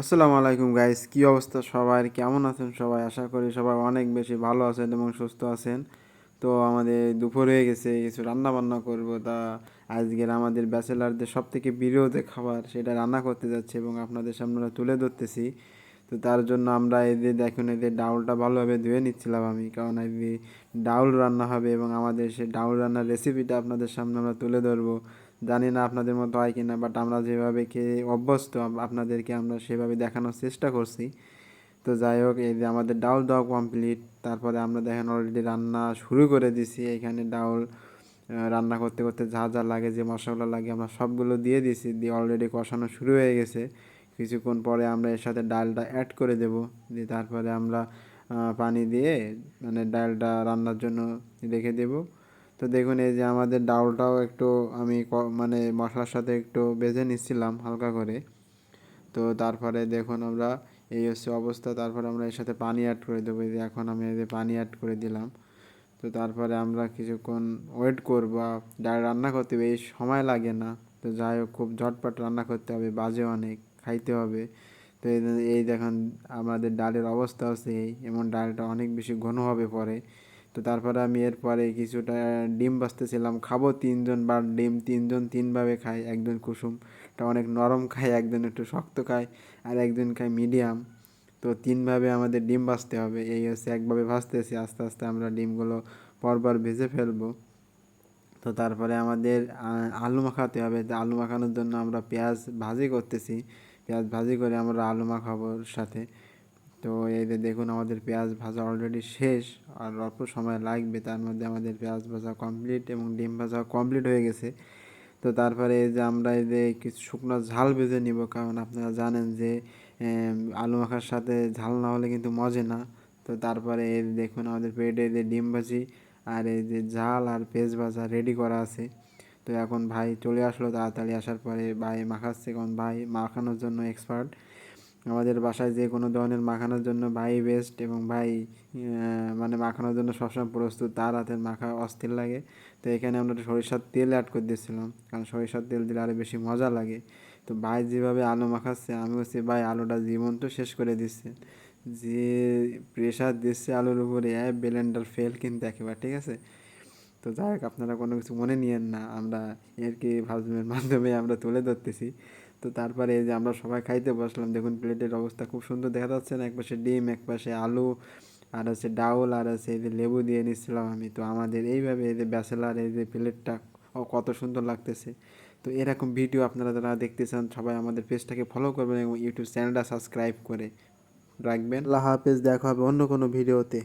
আসসালামু আলাইকুম গাইস কি অবস্থা সবার? কেমন আছেন সবাই? আশা করি সবাই অনেক বেশি ভালো আছেন এবং সুস্থ আছেন। তো আমাদের দুপুর হয়ে গেছে, কিছু রান্না বান্না করব। তা আজকের আমাদের ব্যাচেলারদের সব থেকে বিরোধে খাবার, সেটা রান্না করতে যাচ্ছে এবং আপনাদের সামনে তুলে ধরতেছি। তো তার জন্য আমরা এই যে দেখুন, এই যে ডাউলটা ভালোভাবে ধুয়ে নিচ্ছিলাম আমি। কারণ এই যে ডাউল রান্না হবে এবং আমাদের সেই ডাউল রান্নার রেসিপিটা আপনাদের সামনে আমরা তুলে ধরবো। জানি না আপনাদের মতো হয় কিনা বাট আমরা যেভাবে খেয়ে অভ্যস্ত, আপনাদেরকে আমরা সেভাবে দেখানোর চেষ্টা করছি। তো যাই হোক, এই যে আমাদের ডাউল দেওয়া কমপ্লিট তারপরে আমরা দেখেন অলরেডি রান্না শুরু করে দিছি। এখানে ডাউল রান্না করতে করতে যা যা লাগে, যে মশলা লাগে, আমরা সবগুলো দিয়ে দিছি। দিয়ে অলরেডি কষানো শুরু হয়ে গেছে। কিছুক্ষণ পরে আমরা এর সাথে ডালটা অ্যাড করে দেব। দিয়ে তারপরে আমরা পানি দিয়ে মানে ডালটা রান্নার জন্য রেখে দেব। তো দেখুন, এই যে আমাদের ডাউলটাও একটু আমি মানে মশলার সাথে একটু বেজে নিচ্ছিলাম হালকা করে। তো তারপরে দেখুন আমরা এই হচ্ছে অবস্থা। তারপরে আমরা এর সাথে পানি অ্যাড করে দেবো। এই যে এখন আমি এই যে পানি অ্যাড করে দিলাম। তো তারপরে আমরা কিছুক্ষণ ওয়েট করব। ডাল রান্না করতে হবে, এই সময় লাগে না। তো যাই হোক, খুব ঝটপট রান্না করতে হবে, বাজে অনেক। খাইতে হবে। তো এই দেখুন আমাদের ডালের অবস্থা হচ্ছে এই এমন ডালটা অনেক বেশি ঘন হবে পরে। তো তারপরে আমি এরপরে কিছুটা ডিম বাছতেছিলাম খাব তিনজন বা ডিম তিনজন তিনভাবে খায় একজন কুসুমটা অনেক নরম খায়, একজন একটু শক্ত খায়, আর একজন খায় মিডিয়াম। তো তিনভাবে আমাদের ডিম ভাজতে হবে, এই হচ্ছে একভাবে ভাজতেছি, আস্তে আস্তে আমরা ডিমগুলো পরপর ভেজে ফেলব। তো তারপরে আমাদের আলু মাখাতে হবে আলু মাখানোর জন্য আমরা পেঁয়াজ ভাজি করতেছি। পেঁয়াজ ভাজি করে আমরা আলু মাখাবো ওর সাথে। তো এই যে দেখুন আমাদের পেঁয়াজ ভাজা অলরেডি শেষ, আর অল্প সময় লাগবে, তার মধ্যে আমাদের পেঁয়াজ ভাজা কমপ্লিট এবং ডিম ভাজা কমপ্লিট হয়ে গেছে। তো তারপরে এই যে আমরা এই যে কিছু শুকনো ঝাল ভেজে নিব, কারণ আপনারা জানেন যে আলু মাখার সাথে ঝাল না হলে কিন্তু মজে না। তো তারপরে এই দেখুন আমাদের পেটে যে ডিম ভাজি আর এই যে ঝাল আর পেঁয়াজ ভাজা রেডি করা আছে। তো এখন ভাই চলে আসলো তাড়াতাড়ি আসার পরে ভাই মাখাচ্ছে কারণ ভাই মাখানোর জন্য এক্সপার্ট আমাদের বাসায় যে কোনো ধরনের মাখানোর জন্য ভাই বেস্ট এবং ভাই মানে মাখানোর জন্য সবসময় প্রস্তুত, তার হাতের মাখা অস্থির লাগে। তো এখানে আমরা সরিষার তেল অ্যাড করে দিয়েছিলাম, কারণ সরিষার তেল দিলে আরও বেশি মজা লাগে। তো ভাই যেভাবে আলু মাখাচ্ছে আমি হচ্ছে ভাই আলুটা জীবন্ত শেষ করে দিচ্ছে। যে প্রেশার দিচ্ছে আলুর উপরে ব্লেন্ডার ফেল কিন্তু একেবারে, ঠিক আছে? তো যাই হোক, আপনারা কোনো কিছু মনে নিয়েন না। আমরা এর কি ভাজমের মাধ্যমে আমরা তুলে ধরতেছি। তো তারপরে এই যে আমরা সবাই খাইতে বসলাম, দেখুন প্লেটের অবস্থা খুব সুন্দর দেখা যাচ্ছে না। একপাশে ডিম একপাশে আলু, আর হচ্ছে ডাউল, আর হচ্ছে এই যে লেবু দিয়ে নিচ্ছিলাম আমি। তো আমাদের এইভাবে এই যে ব্যাচেলার, এই যে প্লেটটা কত সুন্দর লাগতেছে। তো এরকম ভিডিও আপনারা যারা দেখতে চান, সবাই আমাদের পেজটাকে ফলো করবেন এবং ইউটিউব চ্যানেলটা সাবস্ক্রাইব করে রাখবেন। আল্লাহ হাফেজ, দেখা হবে অন্য কোনো ভিডিওতে।